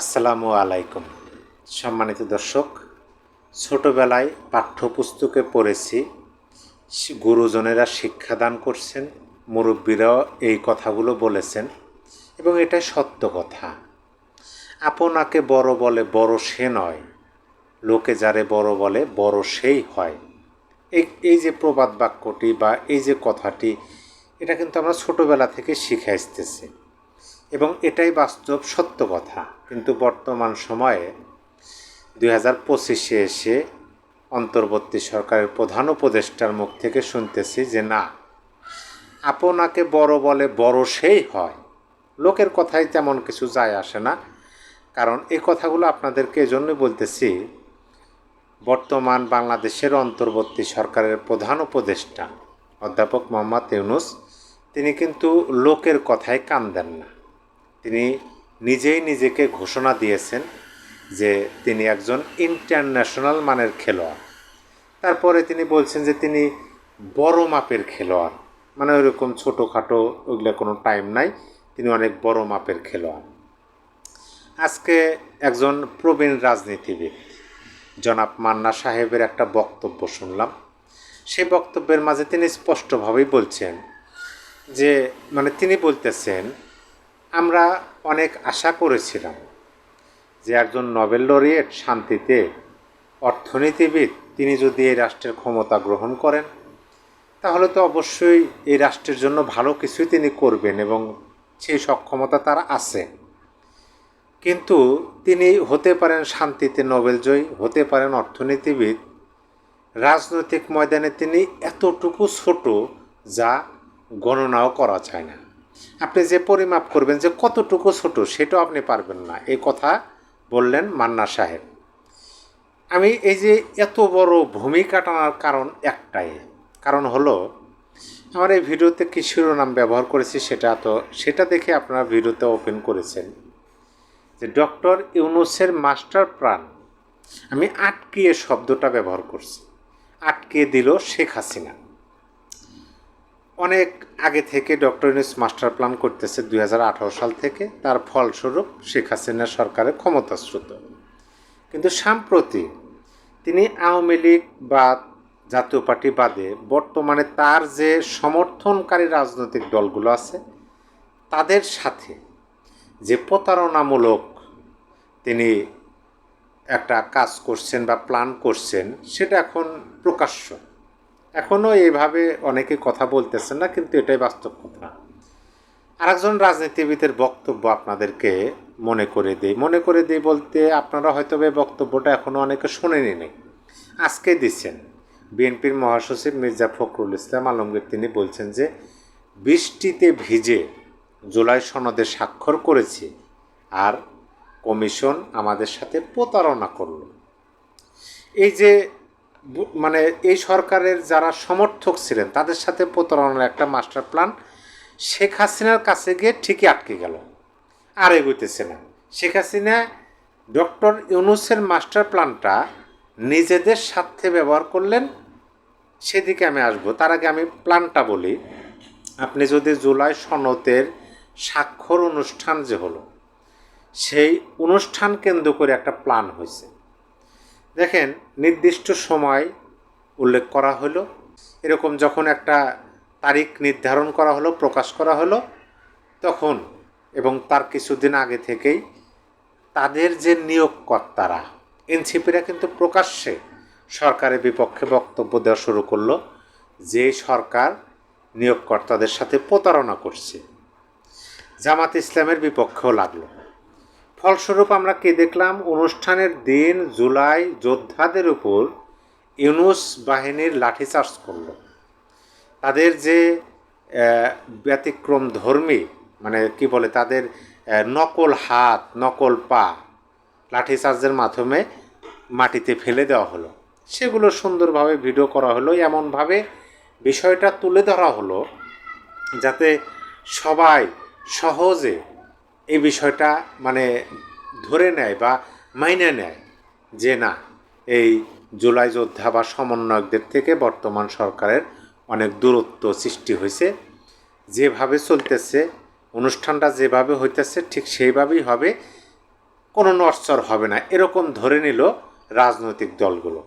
আসসালামু আলাইকুম। সম্মানিত দর্শক, ছোটবেলায় পাঠ্যপুস্তকে পড়েছি। গুরুজনেরা শিক্ষাদান করছেন, মুরব্বীরাও এই কথাগুলো বলেছেন এবং এটা সত্য কথা। আপনাকে বড় বলে বড় সে নয়, লোকে যারে বড় বলে বড় সেই হয়। এই এই যে প্রবাদ বাক্যটি বা এই যে কথাটি, এটা কিন্তু আমরা ছোটবেলা থেকে শিখে আসতেছি এবং এটাই বাস্তব সত্য কথা। কিন্তু বর্তমান সময়ে দুই হাজার পঁচিশে এসে অন্তর্বর্তী সরকারের প্রধান উপদেষ্টার মুখ থেকে শুনতেছি যে, না, আপনাকে বড় বলে বড় সেই হয়। লোকের কথাই তেমন কিছু যায় আসে না। কারণ এই কথাগুলো আপনাদেরকে এজন্যই বলতেছি, বর্তমান বাংলাদেশের অন্তর্বর্তী সরকারের প্রধান উপদেষ্টা অধ্যাপক মোহাম্মদ ইউনুস, তিনি কিন্তু লোকের কথায় কান দেন না। তিনি নিজেই নিজেকে ঘোষণা দিয়েছেন যে তিনি একজন ইন্টারন্যাশনাল মানের খেলোয়াড়। তারপরে তিনি বলছেন যে তিনি বড় মাপের খেলোয়াড়। মানে ওইরকম ছোটোখাটো ওইগুলো কোনো টাইম নাই। তিনি অনেক বড় মাপের খেলোয়াড়। আজকে একজন প্রবীণ রাজনীতিবিদ, জনাব মান্না সাহেবের একটা বক্তব্য শুনলাম। সে বক্তব্যের মাঝে তিনি স্পষ্টভাবেই বলছেন যে মানে তিনি বলতেছেন আমরা অনেক আশা করেছিলাম যে একজন নোবেল লরিয়েট শান্তিতে অর্থনীতিবিদ তিনি যদি এই রাষ্ট্রের ক্ষমতা গ্রহণ করেন, তাহলে তো অবশ্যই এই রাষ্ট্রের জন্য ভালো কিছুই তিনি করবেন এবং সেই সক্ষমতা তার আছে। কিন্তু তিনি হতে পারেন শান্তিতে নোবেলজয়ী হতে পারেন অর্থনীতিবিদ, রাজনৈতিক ময়দানে তিনি এতটুকু ছোট যা গণনাও করা যায় না। আপনি যে পরিমাপ করবেন, যে কতটুকু ছোট, সেটাও আপনি পারবেন না। এই কথা বললেন মান্না সাহেব। আমি এই যে এত বড় ভূমিকা টানার কারণ একটাই, কারণ হলো, আমার এই ভিডিওতে কি শিরোনাম ব্যবহার করেছি সেটা তো, সেটা দেখে আপনারা ভিডিওতে ওপেন করেছেন, যে ডক্টর ইউনুসের মাস্টার প্ল্যান, আমি আটকিয়ে শব্দটা ব্যবহার করছি। আটকিয়ে দিল শেখ হাসিনা। অনেক আগে থেকে ডক্টর ইউনুস মাস্টার প্ল্যান করতেছে দুই হাজার আঠারো সাল থেকে তার ফলস্বরূপ শেখ হাসিনা সরকারের ক্ষমতাশ্রুত কিন্তু সাম্প্রতি তিনি আওয়ামী লীগ বা জাতীয় পার্টি বাদে বর্তমানে তার যে সমর্থনকারী রাজনৈতিক দলগুলো আছে, তাদের সাথে যে প্রতারণামূলক তিনি একটা কাজ করছেন বা প্ল্যান করছেন, সেটা এখন প্রকাশ্য। এখনও এইভাবে অনেকে কথা বলতেছেন না, কিন্তু এটাই বাস্তব কথা। আরেকজন রাজনীতিবিদের বক্তব্য আপনাদেরকে মনে করে দিই। মনে করে দিই বলতে আপনারা হয়তো এই বক্তব্যটা এখনও অনেকে শোনেনি নেই আজকে দিচ্ছেন। বিএনপির মহাসচিব মির্জা ফখরুল ইসলাম আলমগীর, তিনি বলছেন যে, বৃষ্টিতে ভিজে জুলাই সনদে স্বাক্ষর করেছি আর কমিশন আমাদের সাথে প্রতারণা করল। এই যে মানে এই সরকারের যারা সমর্থক ছিলেন, তাদের সাথে প্রতারণার একটা মাস্টার প্ল্যান শেখ হাসিনার কাছে গিয়ে ঠিকই আটকে গেল। আর এগোইতেছে না। শেখ হাসিনা, ডক্টর ইউনুসের মাস্টার প্ল্যানটা নিজেদের স্বার্থে ব্যবহার করলেন। সেদিকে আমি আসব। তার আগে আমি প্ল্যানটা বলি। আপনি যদি জুলাই সনতের স্বাক্ষর অনুষ্ঠান যে হলো, সেই অনুষ্ঠান কেন্দ্র করে একটা প্ল্যান হয়েছে। দেখেন, নির্দিষ্ট সময় উল্লেখ করা হলো। এরকম যখন একটা তারিখ নির্ধারণ করা হলো, প্রকাশ করা হলো, তখন এবং তার কিছুদিন আগে থেকেই তাদের যে নিয়োগকর্তারা, এনসিপিরা কিন্তু প্রকাশ্যে সরকারের বিপক্ষে বক্তব্য দেওয়া শুরু করল যে সরকার নিয়োগকর্তাদের সাথে প্রতারণা করছে। জামাত ইসলামের বিপক্ষেও লাগল। ফলস্বরূপ আমরা কি দেখলাম? অনুষ্ঠানের দিন জুলাই যোদ্ধাদের উপর ইউনুস বাহিনীর লাঠিচার্জ করল। তাদের যে ব্যতিক্রম ধর্মী মানে কি বলে, তাদের নকল হাত, নকল পা লাঠিচার্জের মাধ্যমে মাটিতে ফেলে দেওয়া হলো। সেগুলো সুন্দরভাবে ভিডিও করা হলো। এমনভাবে বিষয়টা তুলে ধরা হলো যাতে সবাই সহজে এই বিষয়টা মানে ধরে নেয় বা মাইনে নেয় যে না, এই জুলাই যোদ্ধা বা সমন্বয়কদের থেকে বর্তমান সরকারের অনেক দূরত্ব সৃষ্টি হয়েছে। যেভাবে চলতেছে, অনুষ্ঠানটা যেভাবে হইতেছে, ঠিক সেইভাবেই হবে, কোনো নড়চড় হবে না। এরকম ধরে নিল রাজনৈতিক দলগুলো।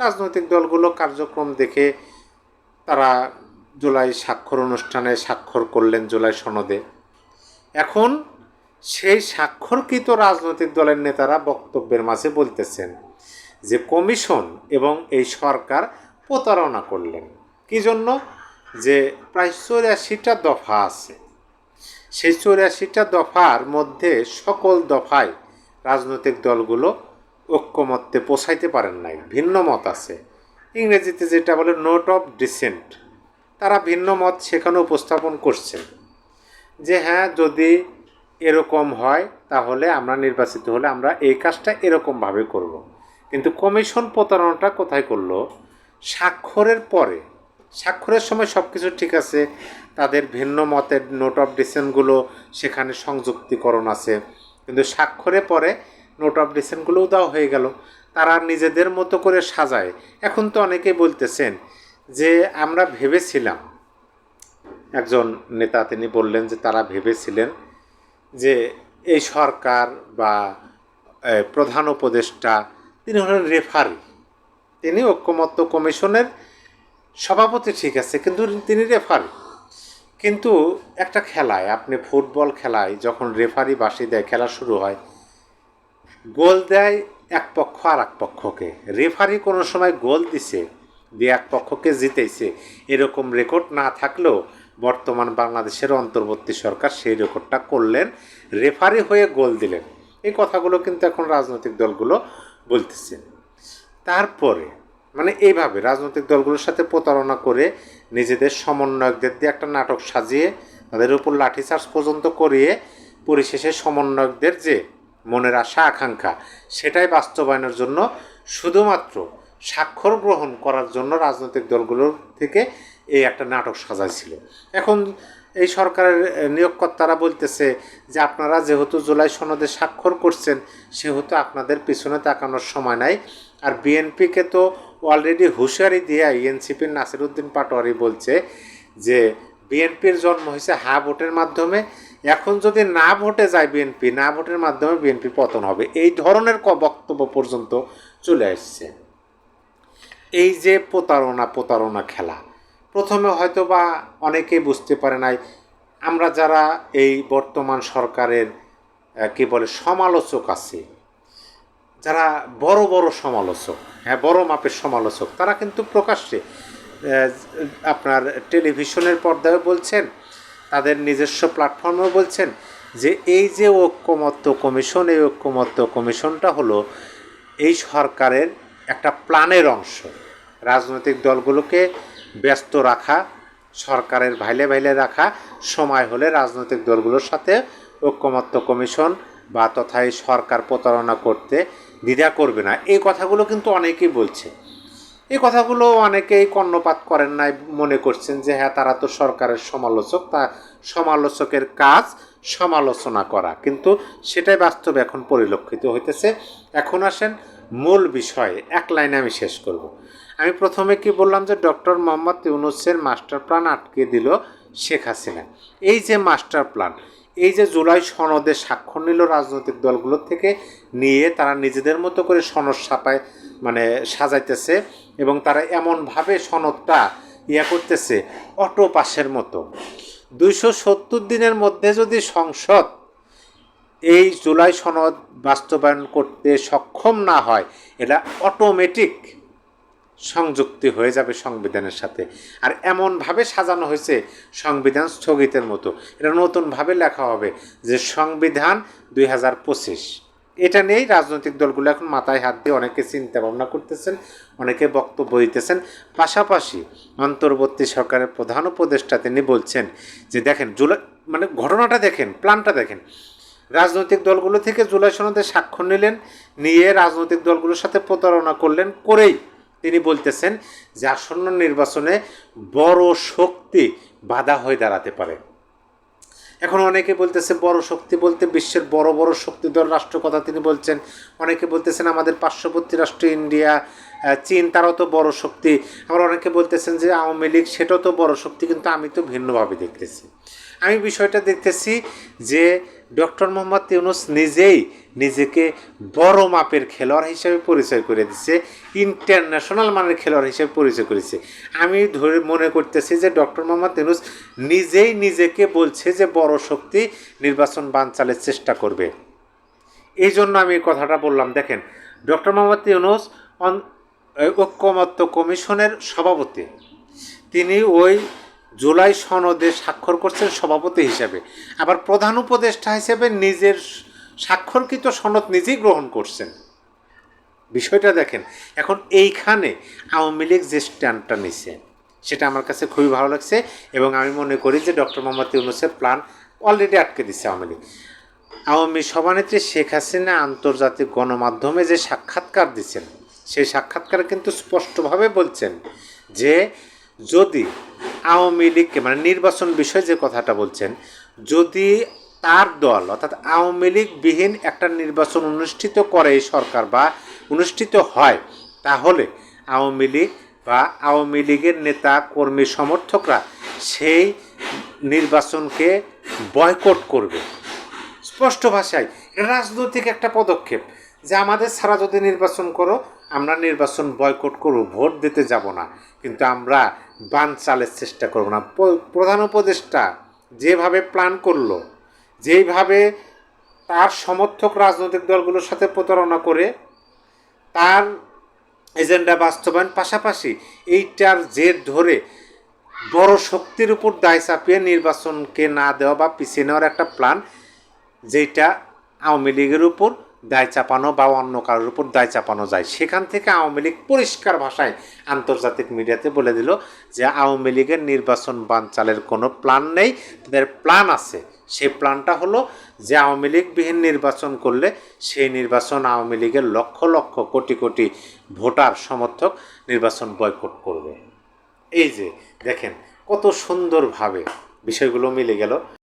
রাজনৈতিক দলগুলো কার্যক্রম দেখে তারা জুলাই স্বাক্ষর অনুষ্ঠানে স্বাক্ষর করলেন জুলাই সনদে। এখন সেই স্বাক্ষরকৃত রাজনৈতিক দলের নেতারা বক্তব্যের মাঝে বলতেছেন যে কমিশন এবং এই সরকার প্রতারণা করলেন। কি জন্য? যে প্রায় চৌরাশিটা দফা আছে। সেই চৌরাশিটা দফার মধ্যে সকল দফায় রাজনৈতিক দলগুলো ঐক্যমত্যে পৌঁছাইতে পারেন নাই। ভিন্ন মত আছে। ইংরেজিতে যেটা বলে নোট অফ ডিসেন্ট, তারা ভিন্ন মত সেখানে উপস্থাপন করছেন। যে হ্যাঁ যদি এরকম হয়, তাহলে আমরা নির্বাচিত হলে আমরা এই কাজটা এরকমভাবে করব। কিন্তু কমিশন প্রতারণাটা কোথায় করল? স্বাক্ষরের পরে। স্বাক্ষরের সময় সব কিছু ঠিক আছে, তাদের ভিন্ন মতের নোট অফ ডিসেন্টগুলো সেখানে সংযুক্তিকরণ আছে। কিন্তু স্বাক্ষরে পরে নোট অফ ডিসেন্টগুলোও দেওয়া হয়ে গেল। তারা নিজেদের মতো করে সাজায়। এখন তো অনেকেই বলতেছেন যে আমরা ভেবেছিলাম, একজন নেতা তিনি বললেন যে তারা ভেবেছিলেন যে এই সরকার বা প্রধান উপদেষ্টা তিনি হলেন রেফারি তিনি ঐক্যমত্য কমিশনের সভাপতি ঠিক আছে, কিন্তু তিনি রেফারি কিন্তু একটা খেলায়, আপনি ফুটবল খেলায় যখন রেফারি বাসি দেয়, খেলা শুরু হয়, গোল দেয় এক পক্ষ আর এক পক্ষকে। রেফারি কোনো সময় গোল দিছে, দিয়ে এক পক্ষকে জিতেছে। এরকম রেকর্ড না থাকলেও বর্তমান বাংলাদেশের অন্তর্বর্তী সরকার সেই রেকর্ডটা করলেন। রেফারি হয়ে গোল দিলেন। এই কথাগুলো কিন্তু এখন রাজনৈতিক দলগুলো বলতেছে। তারপরে মানে এইভাবে রাজনৈতিক দলগুলোর সাথে প্রতারণা করে নিজেদের সমন্বয়কদের দিয়ে একটা নাটক সাজিয়ে, তাদের উপর লাঠিচার্জ পর্যন্ত করিয়ে পরিশেষে সমন্বয়কদের যে মনের আশা, আকাঙ্ক্ষা, সেটাই বাস্তবায়নের জন্য শুধুমাত্র স্বাক্ষর গ্রহণ করার জন্য রাজনৈতিক দলগুলোর থেকে এই একটা নাটক সাজাইছিল। এখন এই সরকারের নিয়োগকর্তারা বলতেছে যে আপনারা যেহেতু জুলাই সনদে স্বাক্ষর করছেন, সেহেতু আপনাদের পিছনে তাকানোর সময় নাই। আর বিএনপিকে তো অলরেডি হুঁশিয়ারি দিয়ে এনসিপির নাসিরুদ্দিন পাটোয়ারি বলছে যে বিএনপির জন্ম হয়েছে হা ভোটের মাধ্যমে। এখন যদি না ভোটে যায় বিএনপি, না ভোটের মাধ্যমে বিএনপি পতন হবে। এই ধরনের ক বক্তব্য পর্যন্ত চলে আসছে। এই যে প্রতারণা প্রতারণা খেলা প্রথমে হয়তো বা অনেকেই বুঝতে পারে নাই, আমরা যারা এই বর্তমান সরকারের কি বলে, সমালোচক আছে, যারা বড় বড় সমালোচক হ্যাঁ বড় মাপের সমালোচক, তারা কিন্তু প্রকাশ্যে আপনার টেলিভিশনের পর্দায় বলছেন, তাদের নিজস্ব প্ল্যাটফর্মেও বলছেন যে এই যে ঐক্যমত্য কমিশন, এই ঐক্যমত্য কমিশনটা হলো এই সরকারের একটা প্ল্যানের অংশ। রাজনৈতিক দলগুলোকে ব্যস্ত রাখা, সরকারের ভাইলে ভাইলে রাখা, সময় হলে রাজনৈতিক দলগুলোর সাথে ঐক্যমত্য কমিশন বা তথা সরকার প্রতারণা করতে দ্বিধা করবে না। এই কথাগুলো কিন্তু অনেকেই বলছে। এই কথাগুলো অনেকেই কর্ণপাত করেন নাই, মনে করছেন যে হ্যাঁ তারা তো সরকারের সমালোচক, তা সমালোচকের কাজ সমালোচনা করা। কিন্তু সেটাই বাস্তবে এখন পরিলক্ষিত হইতেছে। এখন আসেন মূল বিষয়ে, এক লাইনে আমি শেষ করব। আমি প্রথমে কি বললাম যে ডক্টর মোহাম্মদ ইউনুসের মাস্টার প্ল্যান আটকে দিল শেখ হাসিনা। এই যে মাস্টার প্ল্যান, এই যে জুলাই সনদে স্বাক্ষর নিল রাজনৈতিক দলগুলো থেকে, নিয়ে তারা নিজেদের মতো করে সনদ ছাপায় মানে সাজাইতেছে এবং তারা এমনভাবে সনদটা ইয়া করতেছে, অটো পাসের মতো। দুইশো সত্তর দিনের মধ্যে যদি সংসদ এই জুলাই সনদ বাস্তবায়ন করতে সক্ষম না হয়, এটা অটোমেটিক সংযুক্তি হয়ে যাবে সংবিধানের সাথে। আর এমনভাবে সাজানো হয়েছে সংবিধান স্থগিতের মতো। এটা নতুনভাবে লেখা হবে যে সংবিধান দুই হাজার পঁচিশ। এটা নিয়েই রাজনৈতিক দলগুলো এখন মাথায় হাত দিয়ে অনেকে চিন্তা ভাবনা করতেছেন, অনেকে বক্তব্য দিতেছেন। পাশাপাশি অন্তর্বর্তী সরকারের প্রধান উপদেষ্টা তিনি বলছেন যে দেখেন, জুলাই মানে ঘটনাটা দেখেন, প্ল্যানটা দেখেন। রাজনৈতিক দলগুলো থেকে জুলাই সনদে স্বাক্ষর নিলেন, নিয়ে রাজনৈতিক দলগুলোর সাথে প্রতারণা করলেন করেই। তিনি বলতেছেন যে আসন্ন নির্বাচনে বড় শক্তি বাধা হয়ে দাঁড়াতে পারে। এখন অনেকে বলতেছে বড় শক্তি বলতে বিশ্বের বড় বড় শক্তিধর রাষ্ট্র কথা তিনি বলছেন। অনেকে বলতেছেন আমাদের পার্শ্ববর্তী রাষ্ট্র ইন্ডিয়া চীন, তারাও তো বড় শক্তি। আবার অনেকে বলতেছেন যে আওয়ামী লীগ, সেটাও তো বড় শক্তি, কিন্তু আমি তো ভিন্নভাবে দেখতেছি। আমি বিষয়টা দেখতেছি যে ডক্টর মোহাম্মদ ইউনুস নিজেই নিজেকে বড় মাপের খেলোয়াড় হিসেবে পরিচয় করে দিচ্ছে ইন্টারন্যাশনাল মানের খেলোয়াড় হিসেবে পরিচয় করেছে আমি ধরে মনে করতেছি যে ডক্টর মোহাম্মদ ইউনুস নিজেই নিজেকে বলছে যে বড় শক্তি নির্বাচন বানচালের চেষ্টা করবে। এই জন্য আমি কথাটা বললাম, দেখেন, ডক্টর মোহাম্মদ ইউনুস ঐক্যমত্য কমিশনের সভাপতি। তিনি ওই জুলাই সনদে স্বাক্ষর করছেন সভাপতি হিসেবে। আবার প্রধান উপদেষ্টা হিসেবে নিজের স্বাক্ষরকৃত সনদ নিজেই গ্রহণ করছেন। বিষয়টা দেখেন, এখন এইখানে আওয়ামী লীগ যে স্ট্যান্ডটা নিছে, সেটা আমার কাছে খুবই ভালো লাগছে এবং আমি মনে করি যে ডক্টর মোহাম্মদ ইউনুসের প্ল্যান অলরেডি আটকে দিচ্ছে আওয়ামী লীগ। আওয়ামী সভানেত্রী শেখ হাসিনা আন্তর্জাতিক গণমাধ্যমে যে সাক্ষাৎকার দিচ্ছেন সেই সাক্ষাৎকারে কিন্তু স্পষ্টভাবে বলছেন যে যদি আওয়ামী লীগকে মানে নির্বাচন বিষয়ে যে কথাটা বলছেন, যদি তার দল, অর্থাৎ আওয়ামী লীগবিহীন একটা নির্বাচন অনুষ্ঠিত করে সরকার বা অনুষ্ঠিত হয়, তাহলে আওয়ামী লীগ বা আওয়ামী লীগের নেতা, কর্মী, সমর্থকরা সেই নির্বাচনকে বয়কট করবে। স্পষ্ট ভাষায়, রাজনৈতিক একটা পদক্ষেপ যে আমাদের ছাড়া যদি নির্বাচন করো আমরা নির্বাচন বয়কট করব, ভোট দিতে যাব না, কিন্তু আমরা বান চালের চেষ্টা করব না। প্রধান উপদেষ্টা যেভাবে প্ল্যান করল, যেইভাবে তার সমর্থক রাজনৈতিক দলগুলোর সাথে প্রতারণা করে, তার এজেন্ডা বাস্তবায়ন পাশাপাশি এইটার জের ধরে বড় শক্তির উপর দায় চাপিয়ে নির্বাচনকে না দেওয়া বা পিছিয়ে নেওয়ার একটা প্ল্যান যেটা আওয়ামী লীগের উপর দায় চাপানো বা অন্য কারোর উপর দায় চাপানো যায়। সেখান থেকে আওয়ামী লীগ পরিষ্কার ভাষায় আন্তর্জাতিক মিডিয়াতে বলে দিল যে আওয়ামী লীগের নির্বাচন বানচালের কোনো প্ল্যান নেই, তাদের প্ল্যান আছে। সেই প্ল্যানটা হলো যে আওয়ামী লীগবিহীন নির্বাচন করলে সেই নির্বাচন আওয়ামী লীগের লক্ষ লক্ষ কোটি কোটি ভোটার সমর্থক নির্বাচন বয়কট করবে। এই যে, দেখেন, কত সুন্দরভাবে বিষয়গুলো মিলে গেল।